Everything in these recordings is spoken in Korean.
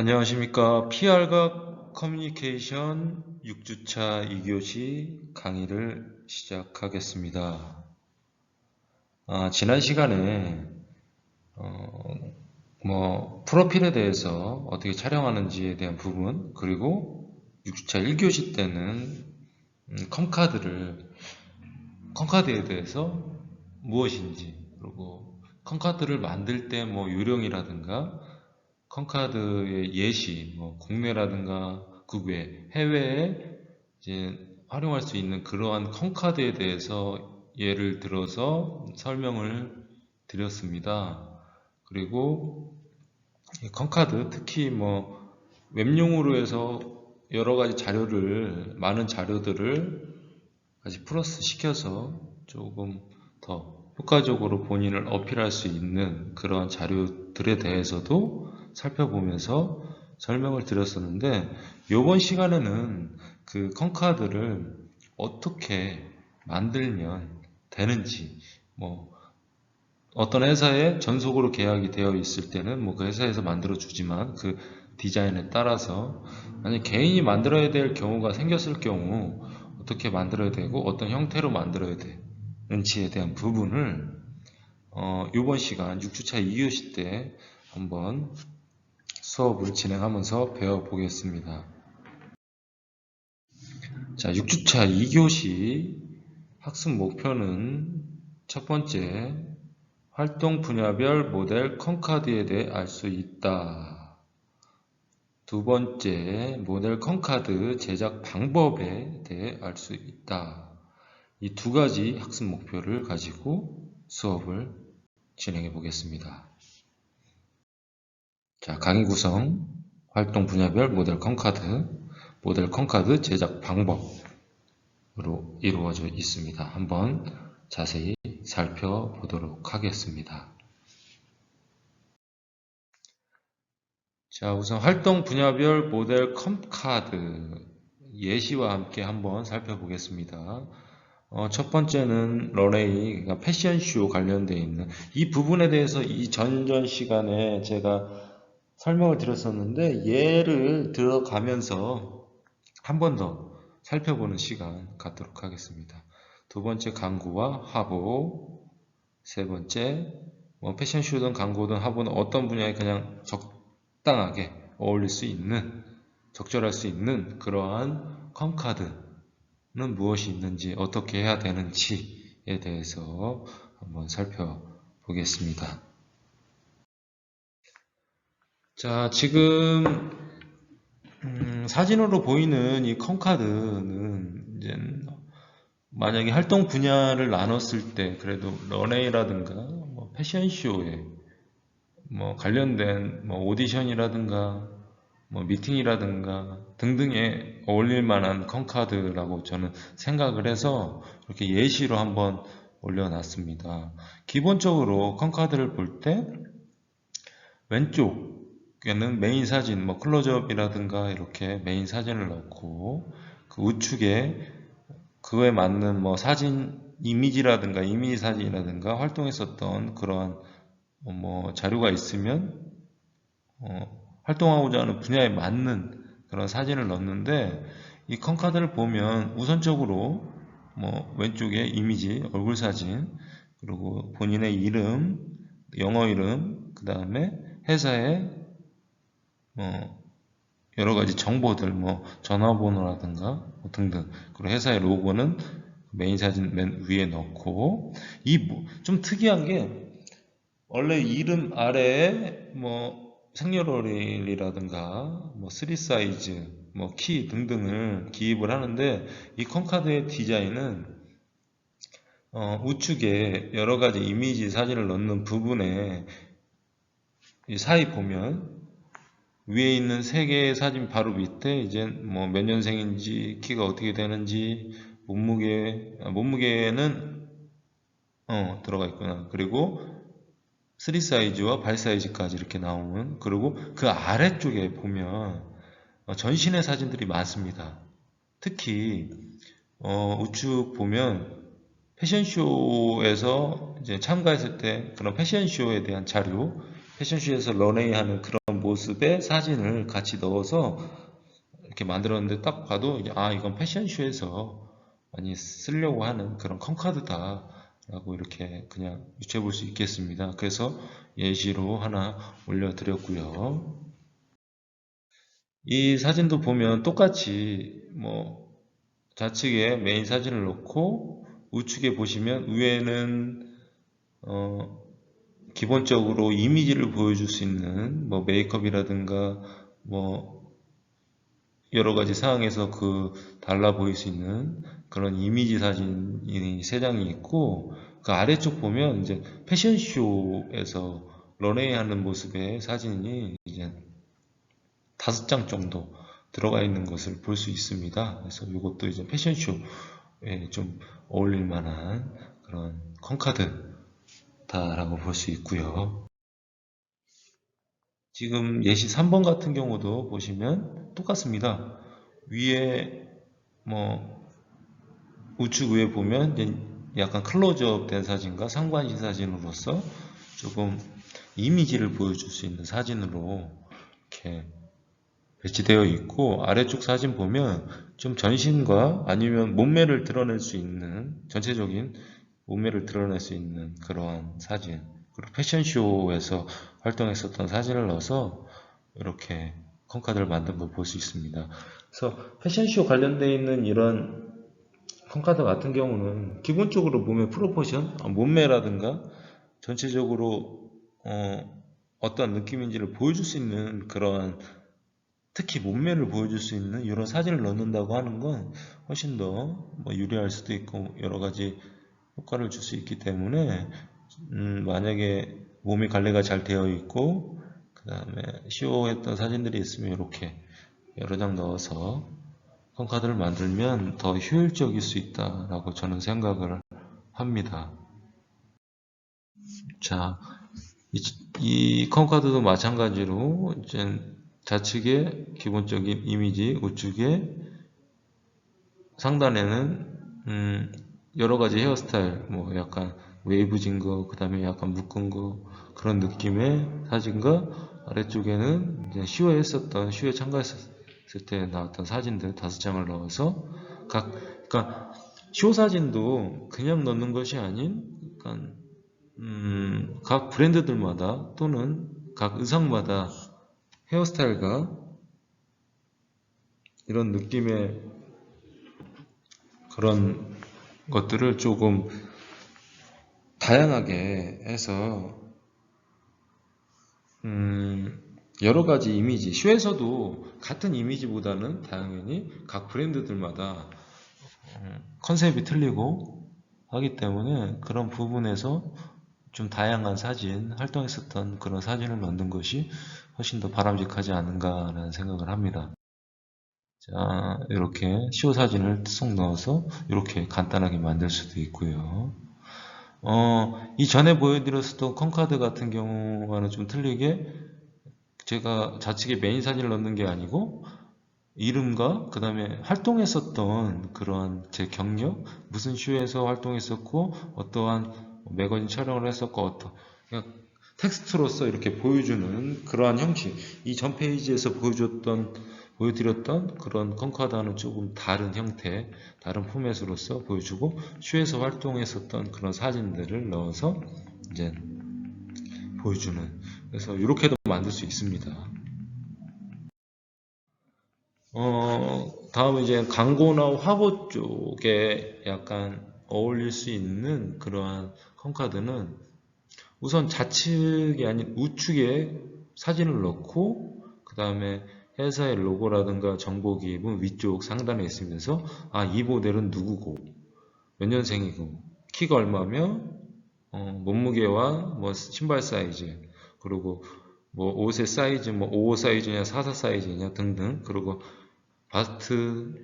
안녕하십니까. PR과 커뮤니케이션 6주차 2교시 강의를 시작하겠습니다. 아, 지난 시간에 어, 뭐 프로필에 대해서 어떻게 촬영하는지에 대한 부분 그리고 6주차 1교시 때는 음, 컴카드를 컴카드에 대해서 무엇인지 그리고 컴카드를 만들 때 뭐 요령이라든가 컴카드의 예시, 뭐 국내라든가 국외, 해외에 이제 활용할 수 있는 그러한 컴카드에 대해서 예를 들어서 설명을 드렸습니다. 그리고 이 컴카드, 특히 뭐 웹용으로 해서 여러 가지 자료를, 많은 자료들을 같이 플러스 시켜서 조금 더 효과적으로 본인을 어필할 수 있는 그러한 자료들에 대해서도 살펴보면서 설명을 드렸었는데 이번 시간에는 그 컴카드를 어떻게 만들면 되는지 뭐 어떤 회사에 전속으로 계약이 되어 있을 때는 뭐 그 회사에서 만들어 주지만 그 디자인에 따라서 아니 개인이 만들어야 될 경우가 생겼을 경우 어떻게 만들어야 되고 어떤 형태로 만들어야 되는지에 대한 부분을 어, 이번 시간 6주차 2교시 때 한번 수업을 진행하면서 배워보겠습니다. 자, 6주차 2교시 학습 목표는 첫 번째, 활동 분야별 모델 컴카드에 대해 알 수 있다. 두 번째, 모델 컴카드 제작 방법에 대해 알 수 있다. 이 두 가지 학습 목표를 가지고 수업을 진행해 보겠습니다. 자, 강의 구성, 활동 분야별 모델 컴카드, 모델 컴카드 제작 방법으로 이루어져 있습니다. 한번 자세히 살펴보도록 하겠습니다. 자, 우선 활동 분야별 모델 컴카드 예시와 함께 한번 살펴보겠습니다. 어, 첫 번째는 러레이, 그러니까 패션쇼 관련되어 있는 이 부분에 대해서 이 전전 시간에 제가 설명을 드렸었는데 예를 들어가면서 한 번 더 살펴보는 시간 갖도록 하겠습니다. 두 번째 강구와 화보, 세 번째 뭐 패션 쇼든 광고든 화보는 어떤 분야에 그냥 적당하게 어울릴 수 있는 적절할 수 있는 그러한 컴카드는 무엇이 있는지 어떻게 해야 되는지에 대해서 한번 살펴보겠습니다. 자, 지금 음, 사진으로 보이는 이 컴카드는 이제 만약에 활동 분야를 나눴을 때 그래도 런웨이라든가 뭐 패션쇼에 뭐 관련된 뭐 오디션이라든가 뭐 미팅이라든가 등등에 어울릴 만한 컴카드라고 저는 생각을 해서 이렇게 예시로 한번 올려놨습니다. 기본적으로 컴카드를 볼 때 왼쪽 에는 메인 사진, 뭐 클로즈업이라든가 이렇게 메인 사진을 넣고 그 우측에 그거에 맞는 뭐 사진 이미지라든가 이미지 사진이라든가 활동했었던 그러한 뭐 자료가 있으면 어 활동하고자 하는 분야에 맞는 그런 사진을 넣는데 이 컴카드를 보면 우선적으로 뭐 왼쪽에 이미지, 얼굴 사진, 그리고 본인의 이름, 영어 이름, 그 다음에 회사의 뭐 여러 가지 정보들 뭐 전화번호라든가 뭐 등등 그리고 회사의 로고는 메인 사진 맨 위에 넣고 이 좀 특이한 게 원래 이름 아래에 뭐 생년월일이라든가 뭐3 사이즈 뭐 키 등등을 기입을 하는데 이 컴카드의 디자인은 어, 우측에 여러 가지 이미지 사진을 넣는 부분에 이 사이 보면 위에 있는 세 개의 사진 바로 밑에 이제 뭐 몇 년생인지 키가 어떻게 되는지 몸무게 아, 몸무게는 어 들어가 있구나. 그리고 3 사이즈와 발 사이즈까지 이렇게 나오는 그리고 그 아래쪽에 보면 어, 전신의 사진들이 많습니다. 특히 어, 우측 보면 패션쇼에서 참가했을 때 그런 패션쇼에 대한 자료 패션쇼에서 런웨이 하는 그런 모습의 사진을 같이 넣어서 이렇게 만들었는데 딱 봐도 아 이건 패션쇼에서 많이 쓰려고 하는 그런 컴카드다 라고 이렇게 그냥 유추해 볼 수 있겠습니다. 그래서 예시로 하나 올려 드렸고요. 이 사진도 보면 똑같이 뭐 좌측에 메인 사진을 놓고 우측에 보시면 위에는 어 기본적으로 이미지를 보여줄 수 있는 뭐 메이크업이라든가 뭐 여러 가지 상황에서 그 달라 보일 수 있는 그런 이미지 사진이 세 장이 있고 그 아래쪽 보면 이제 패션쇼에서 런웨이 하는 모습의 사진이 이제 다섯 장 정도 들어가 있는 것을 볼 수 있습니다. 그래서 이것도 이제 패션쇼에 좀 어울릴 만한 그런 컴카드 다라고 볼 수 있고요. 지금 예시 3번 같은 경우도 보시면 똑같습니다. 위에 뭐 우측 위에 보면 약간 클로즈업 된 사진과 상반신 사진으로서 조금 이미지를 보여줄 수 있는 사진으로 이렇게 배치되어 있고 아래쪽 사진 보면 좀 전신과 아니면 몸매를 드러낼 수 있는 전체적인 몸매를 드러낼 수 있는 그러한 사진 그리고 패션쇼에서 활동했었던 사진을 넣어서 이렇게 컴카드를 만든 걸 볼 수 있습니다. 그래서 패션쇼 관련되어 있는 이런 컴카드 같은 경우는 기본적으로 몸의 프로포션, 아, 몸매라든가 전체적으로 어, 어떤 느낌인지를 보여줄 수 있는 그런 특히 몸매를 보여줄 수 있는 이런 사진을 넣는다고 하는 건 훨씬 더 뭐 유리할 수도 있고 여러 가지 효과를 줄 수 있기 때문에 음, 만약에 몸이 관리가 잘 되어 있고 그 다음에 시오했던 사진들이 있으면 이렇게 여러 장 넣어서 컴카드를 만들면 더 효율적일 수 있다라고 저는 생각을 합니다. 자, 이, 이 컴카드도 마찬가지로 이제 좌측에 기본적인 이미지, 우측에 상단에는 음, 여러 가지 헤어스타일, 뭐 약간 웨이브진 거, 그 다음에 약간 묶은 거 그런 느낌의 사진과 아래쪽에는 이제 시오에 했었던 시오에 참가했었을 때 나왔던 사진들 다섯 장을 넣어서 각 그러니까 시오 사진도 그냥 넣는 것이 아닌 그러니까 음, 각 브랜드들마다 또는 각 의상마다 헤어스타일과 이런 느낌의 그런 것들을 조금 다양하게 해서 음, 여러 가지 이미지 쇼에서도 같은 이미지보다는 당연히 각 브랜드들마다 음, 컨셉이 틀리고 하기 때문에 그런 부분에서 좀 다양한 사진, 활동했었던 그런 사진을 넣는 것이 훨씬 더 바람직하지 않은가라는 생각을 합니다. 자, 이렇게 시오 사진을 쏙 넣어서 이렇게 간단하게 만들 수도 있고요. 어, 이전에 보여드렸었던 컴카드 같은 경우와는 좀 틀리게 제가 좌측에 메인 사진을 넣는 게 아니고 이름과 그 다음에 활동했었던 그런 제 경력, 무슨 쇼에서 활동했었고 어떠한 매거진 촬영을 했었고 어떤 그냥 텍스트로서 이렇게 보여주는 그러한 형식 이 전 페이지에서 보여줬던 보여드렸던 그런 컴카드와는 조금 다른 형태 다른 포맷으로서 보여주고 쇼에서 활동했었던 그런 사진들을 넣어서 이제 보여주는 그래서 이렇게도 만들 수 있습니다. 어, 다음은 이제 광고나 화보 쪽에 약간 어울릴 수 있는 그러한 컴카드는 우선 좌측이 아닌 우측에 사진을 넣고 그 다음에 회사의 로고라든가 정보 기입은 위쪽 상단에 있으면서 아 이 모델은 누구고? 몇 년생이고? 키가 얼마며? 어, 몸무게와 뭐 신발 사이즈 그리고 뭐 옷의 사이즈 뭐 55 사이즈냐 44 사이즈냐 등등 그리고 바스트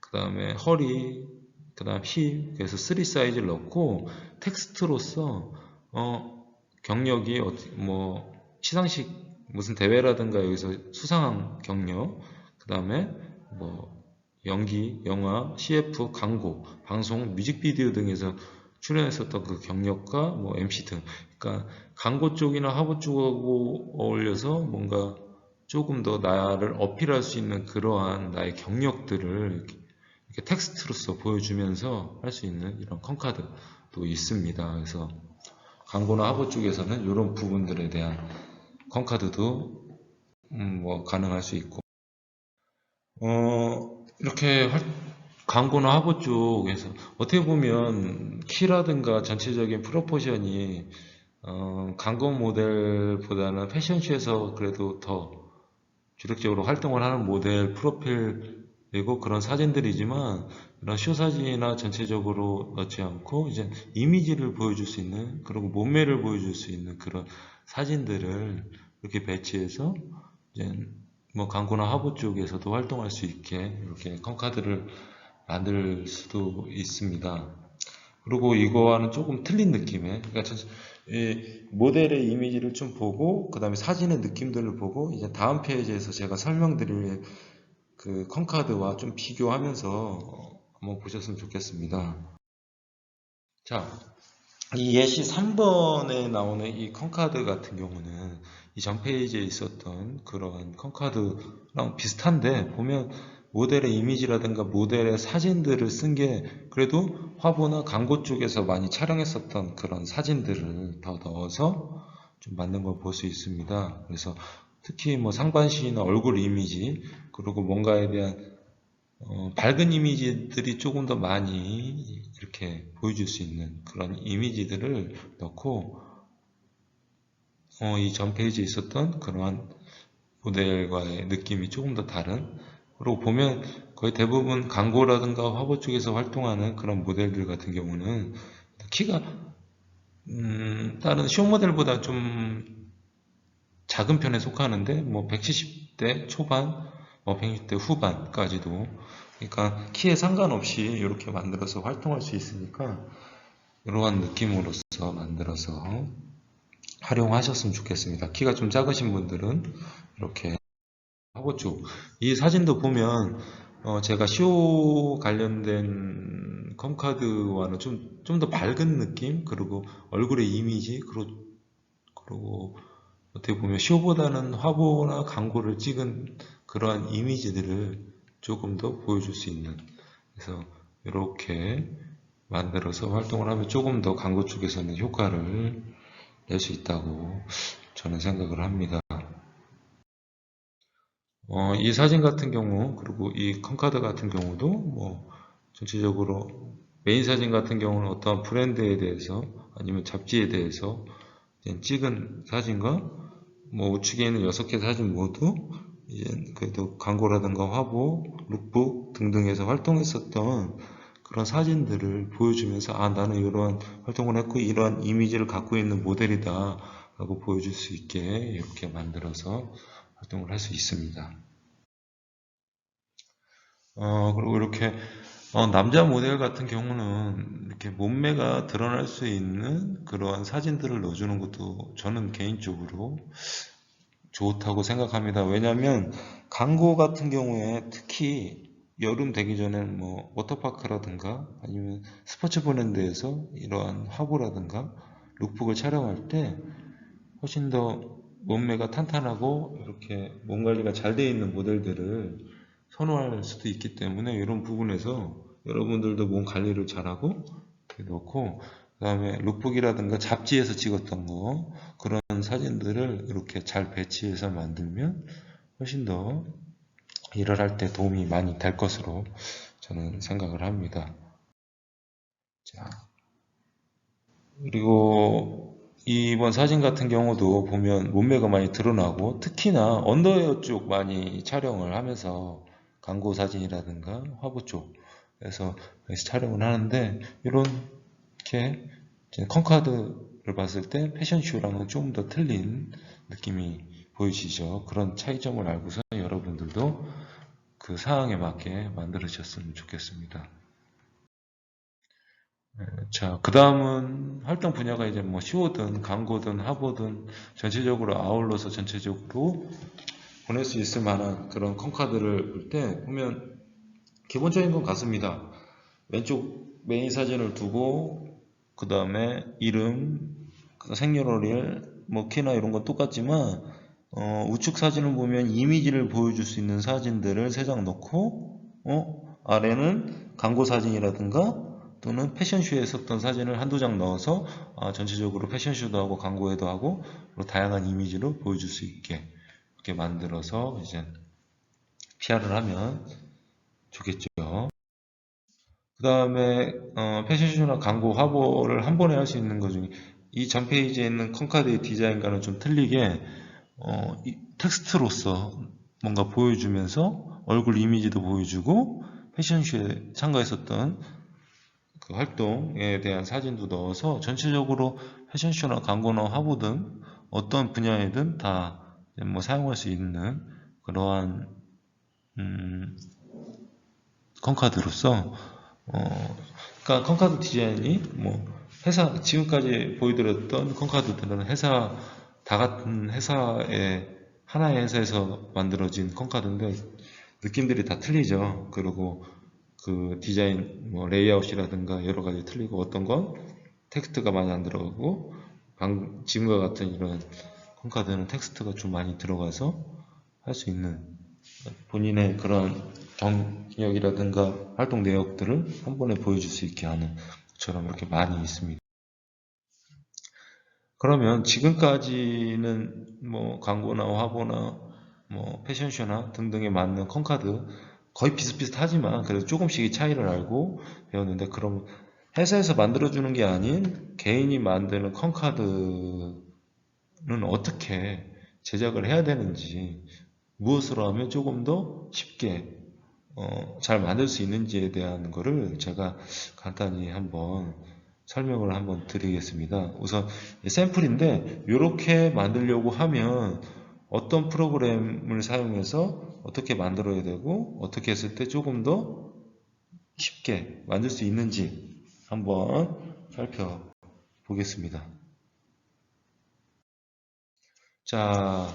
그 다음에 허리 그 다음 힙 그래서 3 사이즈를 넣고 텍스트로서 어 경력이 뭐 시상식 무슨 대회라든가 여기서 수상한 경력 그 다음에 뭐 연기, 영화, CF, 광고, 방송, 뮤직비디오 등에서 출연했었던 그 경력과 뭐 MC 등 그러니까 광고 쪽이나 화보 쪽하고 어울려서 뭔가 조금 더 나를 어필할 수 있는 그러한 나의 경력들을 이렇게, 이렇게 텍스트로서 보여주면서 할 수 있는 이런 컴카드도 있습니다. 그래서 광고나 화보 쪽에서는 이런 부분들에 대한 컴카드도 음, 뭐 가능할 수 있고. 어, 이렇게 활- 광고나 화보 쪽에서. 어떻게 보면 키라든가 전체적인 프로포션이 어, 광고 모델보다는 패션쇼에서 그래도 더 주력적으로 활동을 하는 모델 프로필이고 그런 사진들이지만 쇼 사진이나 전체적으로 넣지 않고 이제 이미지를 보여줄 수 있는 그리고 몸매를 보여줄 수 있는 그런 사진들을 이렇게 배치해서 이제 뭐 광고나 화보 쪽에서도 활동할 수 있게 이렇게 컴카드를 만들 수도 있습니다. 그리고 이거와는 조금 틀린 느낌의 그러니까 모델의 이미지를 좀 보고 그 다음에 사진의 느낌들을 보고 이제 다음 페이지에서 제가 설명드릴 그 컴카드와 좀 비교하면서 한번 보셨으면 좋겠습니다. 자, 이 예시 3번에 나오는 이 컴카드 같은 경우는 이 전 페이지에 있었던 그런 컴카드랑 비슷한데 보면 모델의 이미지라든가 모델의 사진들을 쓴 게 그래도 화보나 광고 쪽에서 많이 촬영했었던 그런 사진들을 더 넣어서 좀 만든 걸 볼 수 있습니다. 그래서 특히 뭐 상반신이나 얼굴 이미지 그리고 뭔가에 대한 어, 밝은 이미지들이 조금 더 많이 이렇게 보여줄 수 있는 그런 이미지들을 넣고 어, 이 전 페이지에 있었던 그러한 모델과의 느낌이 조금 더 다른 그리고 보면 거의 대부분 광고라든가 화보 쪽에서 활동하는 그런 모델들 같은 경우는 키가 음, 다른 쇼 모델보다 좀 작은 편에 속하는데 뭐 170대 초반, 뭐 160대 후반까지도 그러니까 키에 상관없이 이렇게 만들어서 활동할 수 있으니까 이러한 느낌으로서 만들어서 활용하셨으면 좋겠습니다. 키가 좀 작으신 분들은 이렇게 화보 쪽. 이 사진도 보면 어, 제가 쇼 관련된 컴카드와는 좀 좀 더 밝은 느낌 그리고 얼굴의 이미지 그리고 그리고 어떻게 보면 쇼보다는 화보나 광고를 찍은 그러한 이미지들을 조금 더 보여줄 수 있는 그래서 이렇게 만들어서 활동을 하면 조금 더 광고 쪽에서는 효과를 낼 수 있다고 저는 생각을 합니다. 어, 이 사진 같은 경우 그리고 이 컴카드 같은 경우도 뭐 전체적으로 메인 사진 같은 경우는 어떠한 브랜드에 대해서 아니면 잡지에 대해서 찍은 사진과 뭐 우측에 있는 여섯 개 사진 모두 그래도 광고라든가 화보, 룩북 등등에서 활동했었던 그런 사진들을 보여주면서 아 나는 이러한 활동을 했고 이러한 이미지를 갖고 있는 모델이다 라고 보여줄 수 있게 이렇게 만들어서 활동을 할 수 있습니다. 어, 그리고 이렇게 어, 남자 모델 같은 경우는 이렇게 몸매가 드러날 수 있는 그러한 사진들을 넣어주는 것도 저는 개인적으로 좋다고 생각합니다. 왜냐하면 광고 같은 경우에 특히 여름 되기 전에 뭐 워터파크라든가 아니면 스포츠 브랜드에서 이러한 화보라든가 룩북을 촬영할 때 훨씬 더 몸매가 탄탄하고 이렇게 몸 관리가 잘 되어 있는 모델들을 선호할 수도 있기 때문에 이런 부분에서 여러분들도 몸 관리를 잘하고 넣고 그 다음에 룩북이라든가 잡지에서 찍었던 거 그런 사진들을 이렇게 잘 배치해서 만들면 훨씬 더 일을 할 때 도움이 많이 될 것으로 저는 생각을 합니다. 자, 그리고 이번 사진 같은 경우도 보면 몸매가 많이 드러나고 특히나 언더웨어 쪽 많이 촬영을 하면서 광고 사진이라든가 화보 쪽에서 촬영을 하는데 이렇게 컴카드 를 봤을 때 패션쇼랑은 조금 더 틀린 느낌이 보이시죠? 그런 차이점을 알고서 여러분들도 그 상황에 맞게 만들으셨으면 좋겠습니다. 네, 자, 그 다음은 활동 분야가 이제 뭐 쇼든 광고든 화보든 전체적으로 아울러서 전체적으로 보낼 수 있을 만한 그런 컴카드를 볼 때 보면 기본적인 건 같습니다. 왼쪽 메인 사진을 두고 그 다음에 이름, 그 생년월일, 뭐 키나 이런 건 똑같지만 어, 우측 사진을 보면 이미지를 보여줄 수 있는 사진들을 세장 넣고 어, 아래는 광고 사진이라든가 또는 패션쇼에 썼던 사진을 한두 장 넣어서 아, 전체적으로 패션쇼도 하고 광고에도 하고 다양한 이미지로 보여줄 수 있게 이렇게 만들어서 이제 PR을 하면 좋겠죠. 그 다음에 어, 패션쇼나 광고 화보를 한 번에 할 수 있는 것 중에 이 전 페이지에 있는 컨카드의 디자인과는 좀 틀리게 어, 이 텍스트로서 뭔가 보여주면서 얼굴 이미지도 보여주고 패션쇼에 참가했었던 그 활동에 대한 사진도 넣어서 전체적으로 패션쇼나 광고나 화보 등 어떤 분야에든 다 뭐 사용할 수 있는 그러한 음, 컨카드로서 어, 그러니까 컨카드 디자인이 뭐 회사 지금까지 보여드렸던 컨카드들은 회사 다 같은 회사의 하나의 회사에서 만들어진 컨카드인데 느낌들이 다 틀리죠. 그리고 그 디자인 뭐 레이아웃이라든가 여러 가지 틀리고 어떤 건 텍스트가 많이 안 들어가고 방, 지금과 같은 이런 컨카드는 텍스트가 좀 많이 들어가서 할 수 있는 본인의 그런 경력이라든가 활동 내역들을 한 번에 보여줄 수 있게 하는 것처럼 이렇게 많이 있습니다. 그러면 지금까지는 뭐 광고나 화보나 뭐 패션쇼나 등등에 맞는 컨카드 거의 비슷비슷하지만 그래도 조금씩 차이를 알고 배웠는데 그럼 회사에서 만들어주는 게 아닌 개인이 만드는 컨카드는 어떻게 제작을 해야 되는지 무엇으로 하면 조금 더 쉽게 어, 잘 만들 수 있는지에 대한 거를 제가 간단히 한번 설명을 한번 드리겠습니다. 우선 샘플인데 이렇게 만들려고 하면 어떤 프로그램을 사용해서 어떻게 만들어야 되고 어떻게 했을 때 조금 더 쉽게 만들 수 있는지 한번 살펴보겠습니다. 자,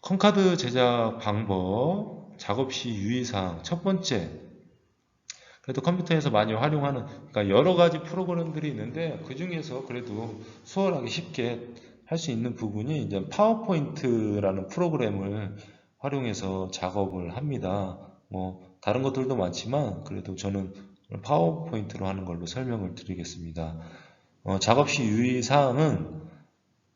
컴카드 제작 방법, 작업 시 유의사항 첫 번째 그래도 컴퓨터에서 많이 활용하는 그러니까 여러 가지 프로그램들이 있는데 그 중에서 그래도 수월하게 쉽게 할 수 있는 부분이 이제 파워포인트라는 프로그램을 활용해서 작업을 합니다. 뭐 다른 것들도 많지만 그래도 저는 파워포인트로 하는 걸로 설명을 드리겠습니다. 어, 작업 시 유의 사항은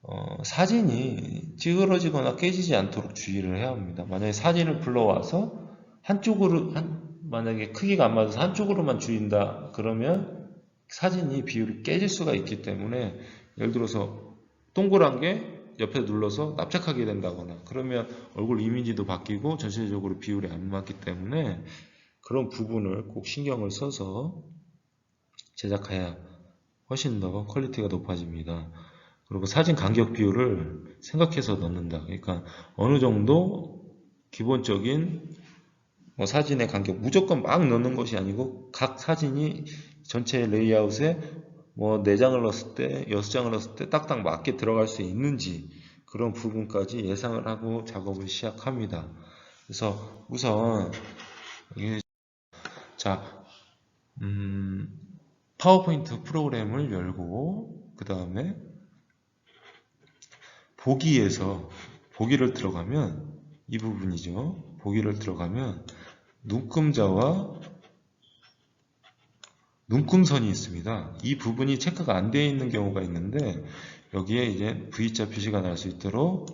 어, 사진이 찌그러지거나 깨지지 않도록 주의를 해야 합니다. 만약에 사진을 불러와서 한쪽으로 한, 만약에 크기가 안 맞아서 한쪽으로만 주인다 그러면 사진이 비율이 깨질 수가 있기 때문에 예를 들어서 동그란 게 옆에 눌러서 납작하게 된다거나 그러면 얼굴 이미지도 바뀌고 전체적으로 비율이 안 맞기 때문에 그런 부분을 꼭 신경을 써서 제작해야 훨씬 더 퀄리티가 높아집니다. 그리고 사진 간격 비율을 생각해서 넣는다. 그러니까 어느 정도 기본적인 뭐 사진의 간격 무조건 막 넣는 것이 아니고 각 사진이 전체 레이아웃에 뭐 4장을 넣었을 때 6장을 넣었을 때 딱딱 맞게 들어갈 수 있는지 그런 부분까지 예상을 하고 작업을 시작합니다. 그래서 우선 자 음, 파워포인트 프로그램을 열고 그 다음에 보기에서 보기를 들어가면 이 부분이죠. 보기를 들어가면 눈금자와 눈금선이 있습니다. 이 부분이 체크가 안 되어 있는 경우가 있는데 여기에 이제 V자 표시가 날 수 있도록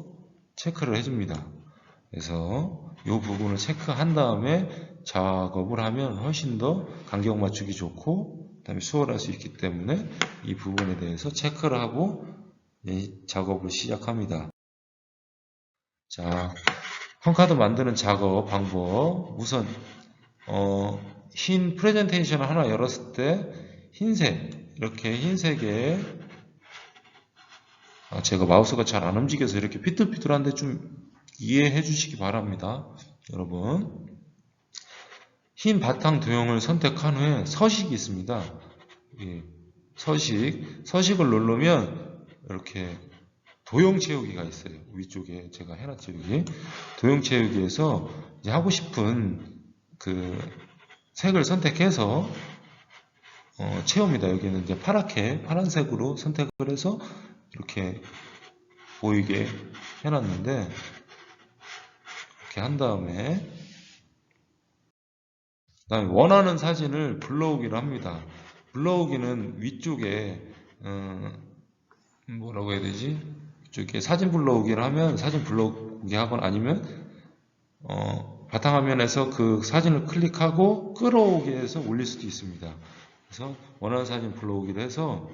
체크를 해줍니다. 그래서 이 부분을 체크한 다음에 작업을 하면 훨씬 더 간격 맞추기 좋고 그 다음에 수월할 수 있기 때문에 이 부분에 대해서 체크를 하고 작업을 시작합니다. 자, 펑카드 만드는 작업 방법 우선 어, 흰 프레젠테이션을 하나 열었을 때 흰색 이렇게 흰색에 아, 제가 마우스가 잘 안 움직여서 이렇게 삐뚤삐뚤한데 좀 이해해 주시기 바랍니다. 여러분 흰 바탕 도형을 선택한 후에 서식이 있습니다. 예, 서식 서식을 누르면 이렇게 도형 채우기가 있어요. 위쪽에 제가 해놨죠 여기 채우기에서 이제 하고 싶은 그 색을 선택해서 어, 채웁니다. 여기는 이제 파랗게 파란색으로 선택을 해서 이렇게 보이게 해놨는데 이렇게 한 다음에 그다음에 원하는 사진을 불러오기를 합니다. 불러오기는 위쪽에 어, 뭐라고 해야 되지? 이쪽에 사진 불러오기를 하면 사진 불러오기 하거나 아니면 어, 바탕화면에서 그 사진을 클릭하고 끌어오게 해서 올릴 수도 있습니다. 그래서 원하는 사진 불러오기를 해서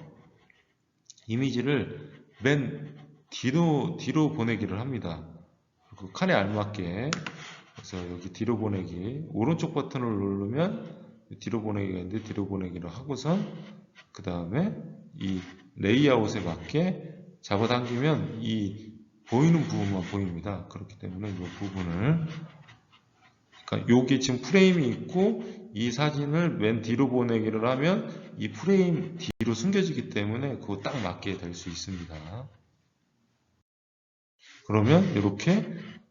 이미지를 맨 뒤로 뒤로 보내기를 합니다. 그 칸에 알맞게 그래서 여기 뒤로 보내기 오른쪽 버튼을 누르면 뒤로 보내기가 있는데 뒤로 보내기를 하고선 그 다음에 이 레이아웃에 맞게 잡아당기면 이 보이는 부분만 보입니다. 그렇기 때문에 이 부분을 그러니까 여기 지금 프레임이 있고 이 사진을 맨 뒤로 보내기를 하면 이 프레임 뒤로 숨겨지기 때문에 그거 딱 맞게 될 수 있습니다. 그러면 이렇게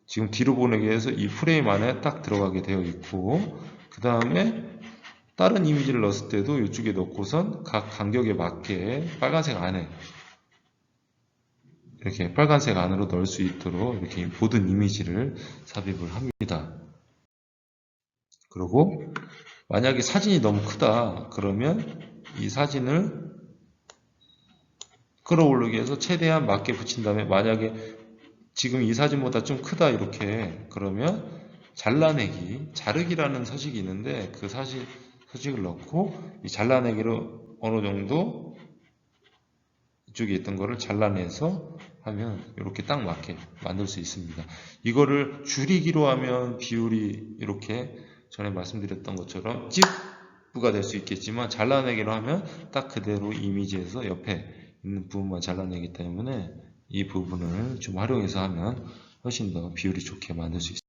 지금 뒤로 보내기 해서 이 프레임 안에 딱 들어가게 되어 있고 그 다음에 다른 이미지를 넣었을 때도 이쪽에 넣고선 각 간격에 맞게 빨간색 안에 이렇게 빨간색 안으로 넣을 수 있도록 이렇게 모든 이미지를 삽입을 합니다. 그리고 만약에 사진이 너무 크다 그러면 이 사진을 끌어올리기 위해서 최대한 맞게 붙인 다음에 만약에 지금 이 사진보다 좀 크다 이렇게 그러면 잘라내기 자르기라는 서식이 있는데 그 사실 서식을 넣고 이 잘라내기로 어느 정도 이쪽에 있던 거를 잘라내서 하면 이렇게 딱 맞게 만들 수 있습니다. 이거를 줄이기로 하면 비율이 이렇게 전에 말씀드렸던 것처럼 찌부가 될 수 있겠지만 잘라내기로 하면 딱 그대로 이미지에서 옆에 있는 부분만 잘라내기 때문에 이 부분을 좀 활용해서 하면 훨씬 더 비율이 좋게 만들 수 있습니다.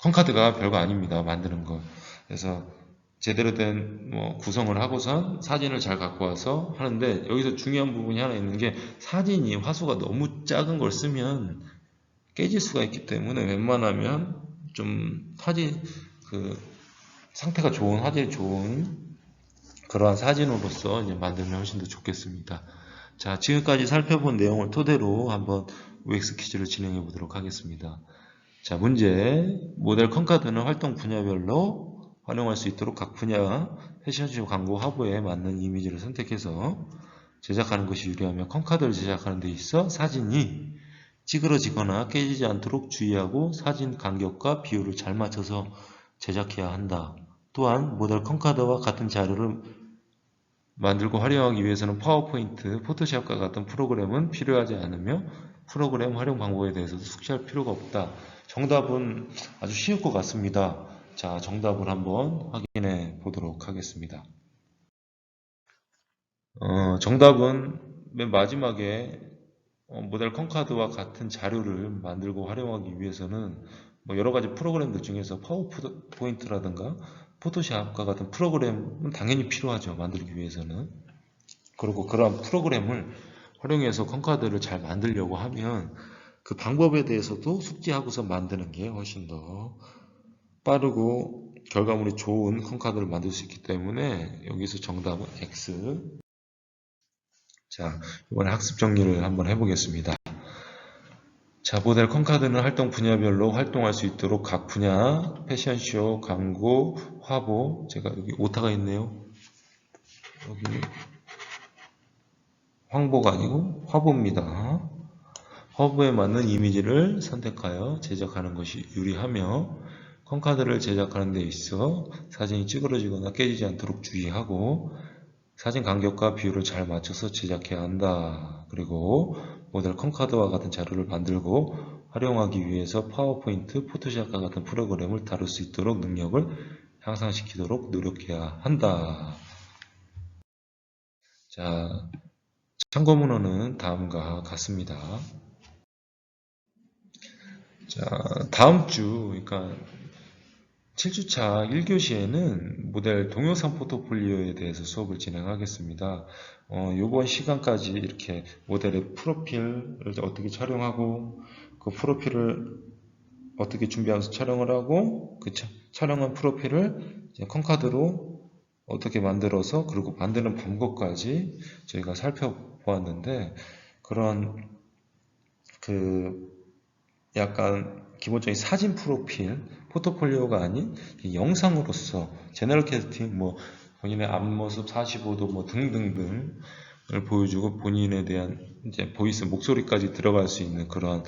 컴카드가 별거 아닙니다. 만드는 거. 그래서 제대로 된 뭐 구성을 하고선 사진을 잘 갖고 와서 하는데 여기서 중요한 부분이 하나 있는 게 사진이 화소가 너무 작은 걸 쓰면 깨질 수가 있기 때문에 웬만하면 좀 사진 그 상태가 좋은 화질이 좋은 그러한 사진으로서 이제 만들면 훨씬 더 좋겠습니다. 자, 지금까지 살펴본 내용을 토대로 한번 UX 퀴즈를 진행해 보도록 하겠습니다. 자, 문제. 모델 컴카드는 활동 분야별로 활용할 수 있도록 각 분야 패션쇼 광고 화보에 맞는 이미지를 선택해서 제작하는 것이 유리하며 컴카드를 제작하는 데 있어 사진이 찌그러지거나 깨지지 않도록 주의하고 사진 간격과 비율을 잘 맞춰서 제작해야 한다. 또한 모델 컴카드와 같은 자료를 만들고 활용하기 위해서는 파워포인트, 포토샵과 같은 프로그램은 필요하지 않으며 프로그램 활용 방법에 대해서도 숙지할 필요가 없다. 정답은 아주 쉬울 것 같습니다. 자, 정답을 한번 확인해 보도록 하겠습니다. 어, 정답은 맨 마지막에 어, 모델 컴카드와 같은 자료를 만들고 활용하기 위해서는 뭐 여러 가지 프로그램들 중에서 파워포인트라든가 포토샵과 같은 프로그램은 당연히 필요하죠. 만들기 위해서는. 그리고 그러한 프로그램을 활용해서 컴카드를 잘 만들려고 하면 그 방법에 대해서도 숙지하고서 만드는 게 훨씬 더 빠르고 결과물이 좋은 컴카드를 만들 수 있기 때문에 여기서 정답은 X. 자, 이번에 학습 정리를 한번 해보겠습니다. 자, 모델 컴카드는 활동 분야별로 활동할 수 있도록 각 분야, 패션쇼, 광고, 화보, 제가 여기 오타가 있네요. 여기 황보가 아니고 화보입니다. 화보에 맞는 이미지를 선택하여 제작하는 것이 유리하며 컴카드를 제작하는 데 있어 사진이 찌그러지거나 깨지지 않도록 주의하고 사진 간격과 비율을 잘 맞춰서 제작해야 한다. 그리고 모델 컴카드와 같은 자료를 만들고 활용하기 위해서 파워포인트, 포토샵과 같은 프로그램을 다룰 수 있도록 능력을 향상시키도록 노력해야 한다. 자, 참고 문헌은 다음과 같습니다. 자, 다음 주, 그러니까 7주차 1교시에는 모델 동영상 포트폴리오에 대해서 수업을 진행하겠습니다. 어, 이번 시간까지 이렇게 모델의 프로필을 어떻게 촬영하고 그 프로필을 어떻게 준비하면서 촬영을 하고 그 차, 촬영한 프로필을 컴카드로 어떻게 만들어서 그리고 만드는 방법까지 저희가 살펴보았는데 그런 그 약간 기본적인 사진 프로필, 포트폴리오가 아닌 이 영상으로서 제너럴 캐스팅, 뭐 본인의 앞모습 45도 뭐 등등등을 보여주고 본인에 대한 이제 보이스 목소리까지 들어갈 수 있는 그런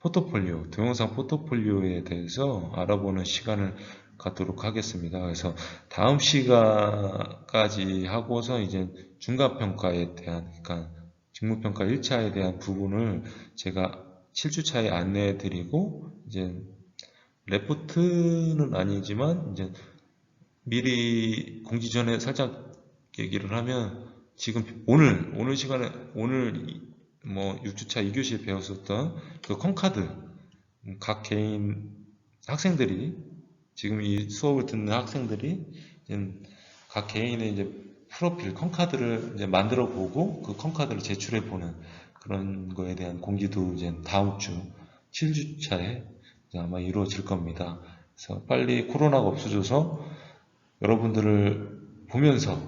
포트폴리오, 동영상 포트폴리오에 대해서 알아보는 시간을 갖도록 하겠습니다. 그래서 다음 시간까지 하고서 이제 중간평가에 대한, 그러니까 직무평가 1차에 대한 부분을 제가 7주차에 안내해 드리고, 이제 레포트는 아니지만, 이제 미리 공지 전에 살짝 얘기를 하면, 지금 오늘, 오늘 시간에, 오늘 이- 뭐 6주차 2교시에 배웠었던 그 컴카드, 음, 각 개인 학생들이, 지금 이 수업을 듣는 학생들이, 각 개인의 이제 프로필, 컴카드를 이제 만들어 보고 그 컴카드를 제출해 보는 그런 거에 대한 공지도 이제 다음 주 7주차에 아마 이루어질 겁니다. 그래서 빨리 코로나가 없어져서 여러분들을 보면서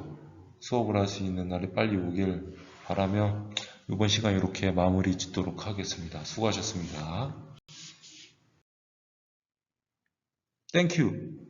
수업을 할 수 있는 날이 빨리 오길 바라며 이번 시간 이렇게 마무리 짓도록 하겠습니다. 수고하셨습니다. 땡큐.